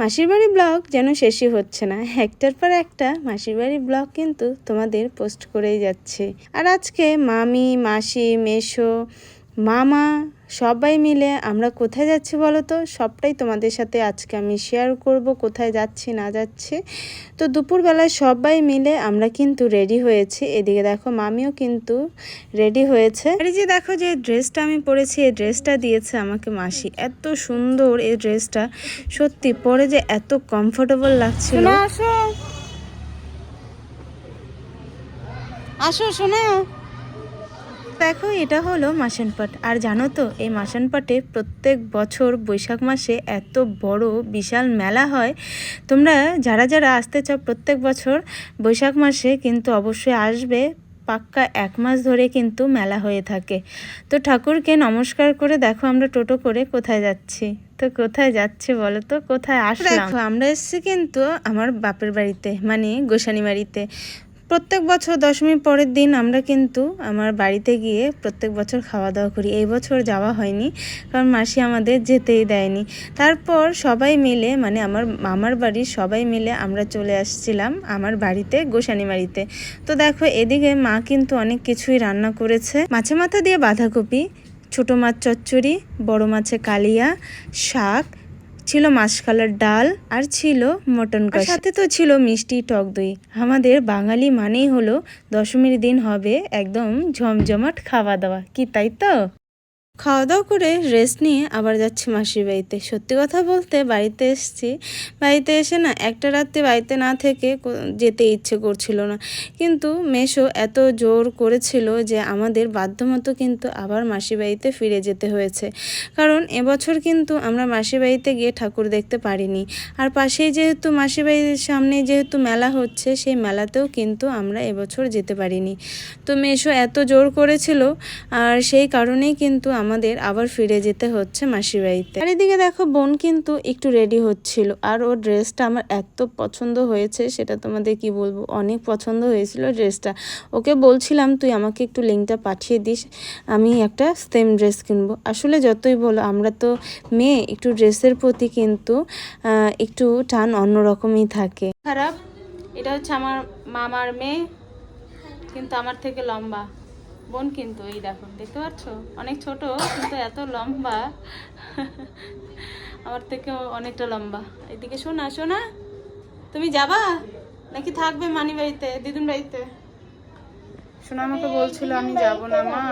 মাসির বাড়ি ব্লগ যেন শেষই হচ্ছে না। একটার পর একটা মাসির বাড়ি ব্লগ কিন্তু তোমাদের পোস্ট করেই যাচ্ছে। আর আজকে মামি, মাসি, মেশো, মামা সবাই মিলে আমরা কোথায় যাচ্ছি বলো তো সবটাই তোমাদের সাথে আজকে আমি শেয়ার করব, কোথায় যাচ্ছি, না যাচ্ছি। তো দুপুরবেলায় সবাই মিলে আমরা কিন্তু রেডি হয়েছি। এদিকে দেখো মামিও কিন্তু রেডি হয়েছে। আর যে দেখো যে ড্রেসটা আমি পরেছি, এই ড্রেসটা দিয়েছে আমাকে মাসি। এত সুন্দর এই ড্রেসটা সত্যি, পরে যে এত কমফোর্টেবল লাগছিল। আসো। আসো, শোনা। দেখো, এটা হলো মাসানপাট। আর জানো তো, এই মাসানপাটে প্রত্যেক বছর বৈশাখ মাসে এত বড়, বিশাল মেলা হয়। তোমরা যারা যারা আসতে চাও প্রত্যেক বছর, বৈশাখ মাসে কিন্তু অবশ্যই আসবে। পাক্কা এক মাস ধরে কিন্তু মেলা হয়ে থাকে। তো ঠাকুরকে নমস্কার করে দেখো আমরা টোটো করে কোথায় যাচ্ছি। তো কোথায় যাচ্ছে বলো তো? কোথায় আসলাম? আমরা এসেছি কিন্তু আমার বাপের বাড়িতে মানে গোসানি বাড়িতে প্রত্যেক বছর দশমীর পরের দিন আমরা কিন্তু আমার বাড়িতে গিয়ে প্রত্যেক বছর খাওয়া দাওয়া করি। এই বছর যাওয়া হয়নি, কারণ মাসি আমাদের যেতেই দেয়নি। তারপর সবাই মিলে মানে আমার মামার বাড়ির সবাই মিলে আমরা চলে আসছিলাম আমার বাড়িতে, গোসানি বাড়িতে। তো দেখো, এদিকে মা কিন্তু অনেক কিছুই রান্না করেছে। মাছে মাথা দিয়ে বাঁধাকপি, ছোটো মাছ চচ্চড়ি, বড় মাছে কালিয়া, শাক ছিল মাসকালার ডাল আর ছিল মটন কষা। সাথে তো ছিল মিষ্টি টক দই। আমাদের বাঙালি মানেই হলো দশমীর দিন হবে একদম ঝমঝমাট খাওয়া দাওয়া। কি তাই তো? খাওয়া দাওয়া করে রেস্ট নিয়ে আবার যাচ্ছি মাসির বাড়িতে। সত্যি কথা বলতে বাড়িতে এসেছি। বাড়িতে এসে না একটা রাত্রে বাড়িতে না থেকে যেতে ইচ্ছে করছিল না। কিন্তু মেশো এত জোর করেছিল যে আমাদের বাধ্যমতো কিন্তু আবার মাসির বাড়িতে ফিরে যেতে হয়েছে। কারণ এবছর কিন্তু আমরা মাসির বাড়িতে গিয়ে ঠাকুর দেখতে পারিনি। আর পাশেই যেহেতু মাসির বাড়ির সামনে যেহেতু মেলা হচ্ছে, সেই মেলাতেও কিন্তু আমরা এবছর যেতে পারিনি। তো মেশো এত জোর করেছিল, আর সেই কারণেই কিন্তু আমাদের আবার ফিরে যেতে হচ্ছে মাসির বাড়িতে। আর এদিকে দেখো বোন কিন্তু একটু রেডি হচ্ছিল, আর ওর ড্রেসটা আমার এত পছন্দ হয়েছে, সেটা তোমাদের কি বলব? অনেক পছন্দ হয়েছিল ড্রেসটা ওকে বলছিলাম, তুই আমাকে একটু লিঙ্কটা পাঠিয়ে দিস, আমি একটা সেম ড্রেস কিনবো। আসলে যতই বলো, আমরা তো মেয়ে, একটু ড্রেসের প্রতি কিন্তু একটু টান অন্যরকমই থাকে। খারাপ? এটা হচ্ছে আমার মামার মেয়ে, কিন্তু আমার থেকে লম্বা। বোন কিন্তু এই দেখো দেখতে পাচ্ছ? অনেক ছোট কিন্তু এত লম্বা। আমার থেকেও অনেকটা লম্বা। এদিকে শোনা শোনা তুমি যাবা? নাকি থাকবে মানি বাড়িতে দিদুন বাড়িতে? শোনা আমাকে বলছিল আমি যাব না মা।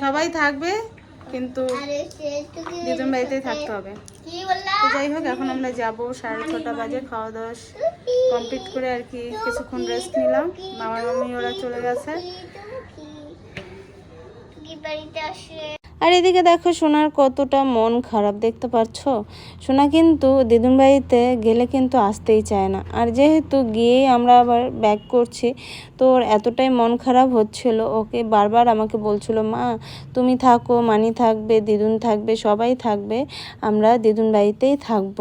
সবাই থাকবে? কিন্তু দুজন দিদুন বাড়িতেই থাকতে হবে। তো যাই হোক এখন আমরা যাব সাড়ে ছটা বাজে খাওয়া দাওয়া কমপ্লিট করে আর কি কিছুক্ষণ রেস্ট নিলাম। মামার মামি ওরা চলে গেছে। বাড়িতে আসে আর এদিকে দেখো সোনার কতটা মন খারাপ, দেখতে পাচ্ছ? সোনা কিন্তু দিদুন বাড়িতে গেলে কিন্তু আসতেই চায় না। আর যেহেতু গিয়ে আমরা আবার ব্যাক করছি, তো ওর এতটাই মন খারাপ হচ্ছিল, ওকে বারবার আমাকে বলছিল, মা, তুমি থাকো, মানি থাকবে, দিদুন থাকবে, সবাই থাকবে, আমরা দিদুন বাড়িতেই থাকব।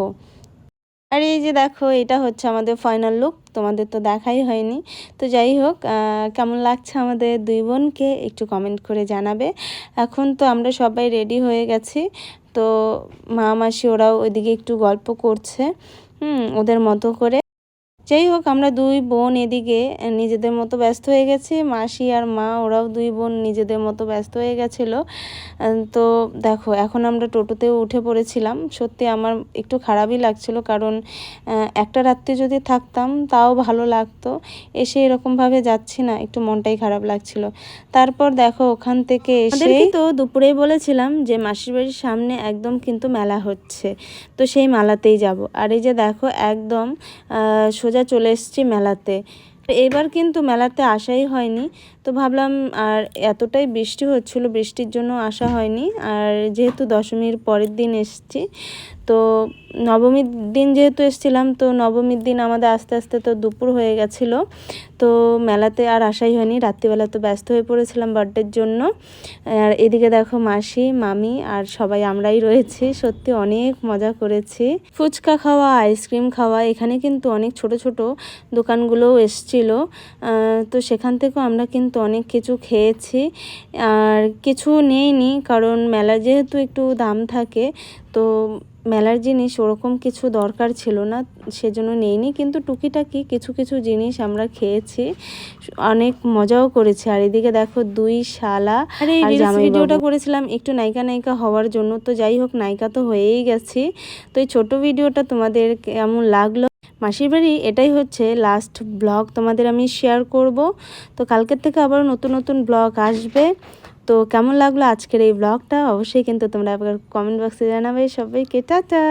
আর এই যে দেখো, এটা হচ্ছে আমাদের ফাইনাল লুক তোমাদের তো দেখাই হয়নি। তো যাই হোক কেমন লাগছে আমাদের দুই বোনকে একটু কমেন্ট করে জানাবে। এখন তো আমরা সবাই রেডি হয়ে গেছি। তো মা মাসি ওরাও ওইদিকে একটু গল্প করছে, হুম, ওদের মতো করে। যাই হোক, আমরা দুই বোন এদিকে নিজেদের মতো ব্যস্ত হয়ে গেছি। মাসি আর মা, ওরাও দুই বোন নিজেদের মতো ব্যস্ত হয়ে গেছিল। তো দেখো, এখন আমরা টোটোতেও উঠে পড়েছিলাম। সত্যি আমার একটু খারাপই লাগছিল কারণ একটা রাত্রে যদি থাকতাম, তাও ভালো লাগতো। এসে এরকমভাবে যাচ্ছি না, একটু মনটাই খারাপ লাগছিল। তারপর দেখো, ওখান থেকে এসে তো দুপুরেই বলেছিলাম যে, মাসির বাড়ির সামনে একদম কিন্তু মেলা হচ্ছে। তো সেই মেলাতেই যাব। আর এই যে দেখো, একদম সোজা চলে এসেছি মেলাতে এবার কিন্তু মেলাতে আসাই হয়নি তো ভাবলাম আর এতটাই বৃষ্টি হচ্ছিল, বৃষ্টির জন্য আসা হয়নি। আর যেহেতু দশমীর পরের দিন এসেছি, তো নবমীর দিন যেহেতু এসেছিলাম, তো নবমীর দিন আমাদের আস্তে আস্তে তো দুপুর হয়ে গেছিল। তো মেলাতে আর আসাই হয়নি, রাত্রিবেলা তো ব্যস্ত হয়ে পড়েছিলাম বার্থডের জন্য। আর এদিকে দেখো মাসি, মামি আর সবাই আমরাই রয়েছি, সত্যি অনেক মজা করেছি। ফুচকা খাওয়া, আইসক্রিম খাওয়া, এখানে কিন্তু অনেক ছোট ছোট দোকানগুলোও এসছিল। তো সেখান থেকেও আমরা কিন্তু তো অনেক কিছু খেয়েছি। আর কিছু নেইনি কারণ মেলা যেহেতু একটু দাম থাকে তো মেলার জিনিস ওরকম কিছু দরকার ছিল না সেজন্য নেইনি। কিন্তু টুকিটাকি কিছু কিছু জিনিস আমরা খেয়েছি অনেক মজাও করেছি। আর এদিকে দেখো দুই শালা আর এই ভিডিওটা করেছিলাম একটু নায়িকা নায়িকা হওয়ার জন্য। তো যাই হোক নায়িকা তো হয়েই গেছি। তো এই ছোট ভিডিওটা তোমাদের কেমন লাগল? মাসির বাড়ি, এটাই হচ্ছে লাস্ট ব্লগ তোমাদের আমি শেয়ার করব। তো কালকের থেকে আবার নতুন নতুন ব্লগ আসবে। তো কেমন লাগল আজকের এই ব্লগটা অবশ্যই কিন্তু তোমরা একবার কমেন্ট বক্সে জানাবে সবাইকে। টাটা!